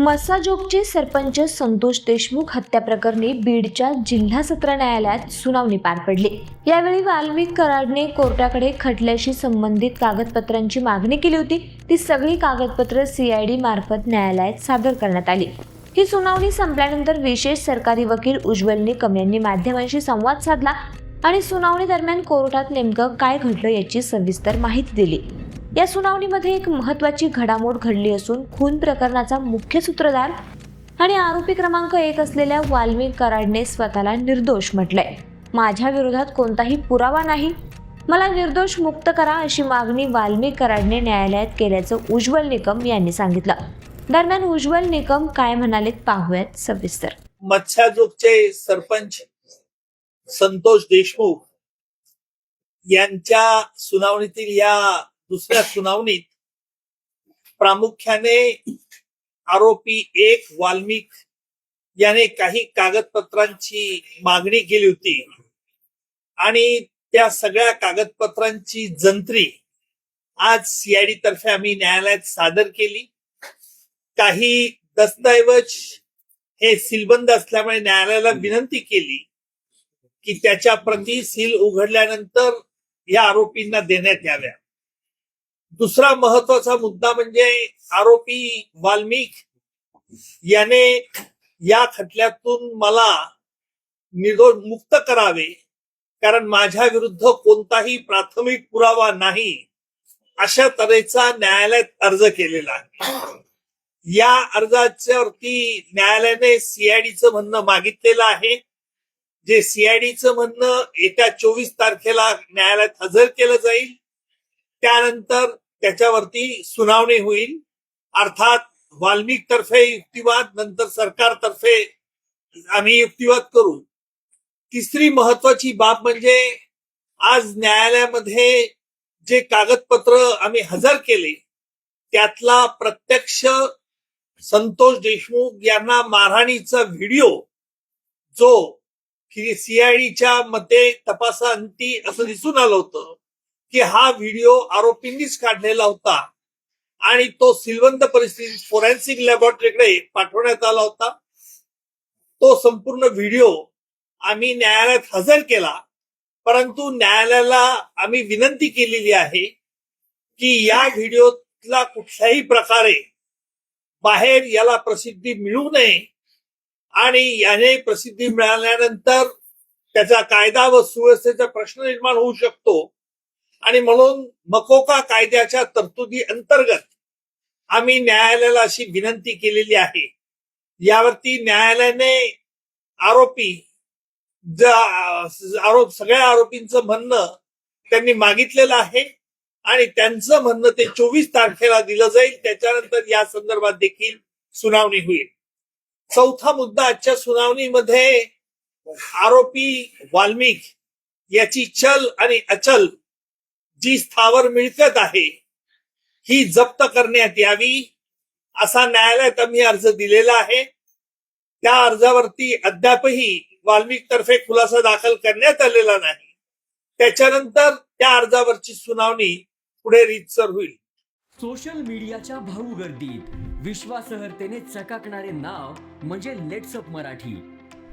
मसाजोगचे सरपंच संतोष देशमुख हत्या प्रकरणी बीडच्या जिल्हा सत्र न्यायालयात सुनावणी पार पडली. यावेळी वाल्मिक कराडने कोर्टाकडे खटल्याशी संबंधित कागदपत्रांची मागणी केली होती. ती सगळी कागदपत्र सीआयडी मार्फत न्यायालयात सादर करण्यात आली. ही सुनावणी संपल्यानंतर विशेष सरकारी वकील उज्ज्वल निकम यांनी माध्यमांशी संवाद साधला आणि सुनावणी दरम्यान कोर्टात नेमकं काय घडलं याची सविस्तर माहिती दिली. या सुनावणीमध्ये एक महत्वाची घडामोड घडली असून खून प्रकरणाचा मुख्य सूत्रधार आणि आरोपी क्रमांक एक असलेल्या वाल्मिक कराडने स्वतःला निर्दोष म्हटलंय. माझ्या विरोधात कोणताही पुरावा नाही. मला निर्दोष मुक्त करा अशी मागणी वाल्मिक कराडने न्यायालयात केल्याचं उज्ज्वल निकम यांनी सांगितलं. दरम्यान उज्ज्वल निकम काय म्हणालेत पाहूयात सविस्तर. मत्स्याजोगचे सरपंच संतोष देशमुख यांच्या सुनावणीतील या दुसऱ्या सुनावणीत प्रामुख्याने आरोपी एक वाल्मिक याने काही कागदपत्रांची मागणी केली होती. आणि त्या सगळ्या कागदपत्रांची जंत्री आज सीआयडी तर्फे आम्ही न्यायालयात सादर केली. काही दस्तऐवज हे सीलबंद असल्यामुळे न्यायालयाला विनंती केली की त्याच्या प्रती सील उघडल्यानंतर या आरोपींना देण्यात याव्या. दुसरा महत्त्वाचा मुद्दा म्हणजे आरोपी वाल्मिक याने या खटल्यातून मला निर्दोष मुक्त करावे. कारण माझ्या विरुद्ध कोणताही प्राथमिक पुरावा नाही अशा तऱ्हेचा न्यायालयात अर्ज केलेला आहे. या अर्जाच्यावरती न्यायालयाने सीआयडीचं म्हणणं मागितलेलं आहे. जे सीआयडीचं म्हणणं येत्या चोवीस तारखेला न्यायालयात हजर केलं जाईल. त्यानंतर त्याच्यावरती सुनावणी होईल. अर्थात वाल्मिक तर्फे युक्तिवाद नंतर सरकारतर्फे आम्ही युक्तिवाद करू. तिसरी महत्वाची बाब म्हणजे आज न्यायालयामध्ये जे कागदपत्र आम्ही हजर केले त्यातला प्रत्यक्ष संतोष देशमुख यांना मारहाणीचा व्हिडिओ जो सीआयडीच्या मते तपासांती असं दिसून आलं होतं. की हा व्हिडिओ आरोपींनीच काढलेला होता. आणि तो सिलवंत परिस्थितीत फोरेन्सिक लॅबोरेटरीकडे पाठवण्यात आला होता. तो संपूर्ण व्हिडिओ आम्ही न्यायालयात हजर केला. परंतु न्यायालयाला आम्ही विनंती केलेली आहे की या व्हिडिओतला कुठल्याही प्रकारे बाहेर याला प्रसिद्धी मिळू नये आणि याने प्रसिद्धी मिळाल्यानंतर त्याचा कायदा व सुव्यवस्थेचा प्रश्न निर्माण होऊ शकतो. आणि म्हणून मकोका कायद्याच्या तरतुदी अंतर्गत आम्ही न्यायालयाला अशी विनंती केलेली आहे. यावरती न्यायालयाने आरोपी आरोप सगळ्या आरोपींचं म्हणणं त्यांनी मागितलेलं आहे आणि त्यांचं म्हणणं ते चोवीस तारखेला दिलं जाईल. त्याच्यानंतर या संदर्भात देखील सुनावणी होईल. चौथा मुद्दा आजच्या सुनावणीमध्ये आरोपी वाल्मिक याची चल आणि अचल जी स्थावर मिळकत आहे ही जप्त करण्यात यावी असा न्यायालयात आम्ही अर्ज दिलेला आहे. त्या अर्जावरती अद्यापही वाल्मिक तर्फे खुलासा दाखल करण्यात आलेला नाही. त्याच्यानंतर त्या अर्जावरची सुनावणी पुढे रीतसर होईल. सोशल मीडियाच्या भाऊ गर्दीत विश्वासहर्तेने चकाकणारे नाव म्हणजे लेट्सअप मराठी.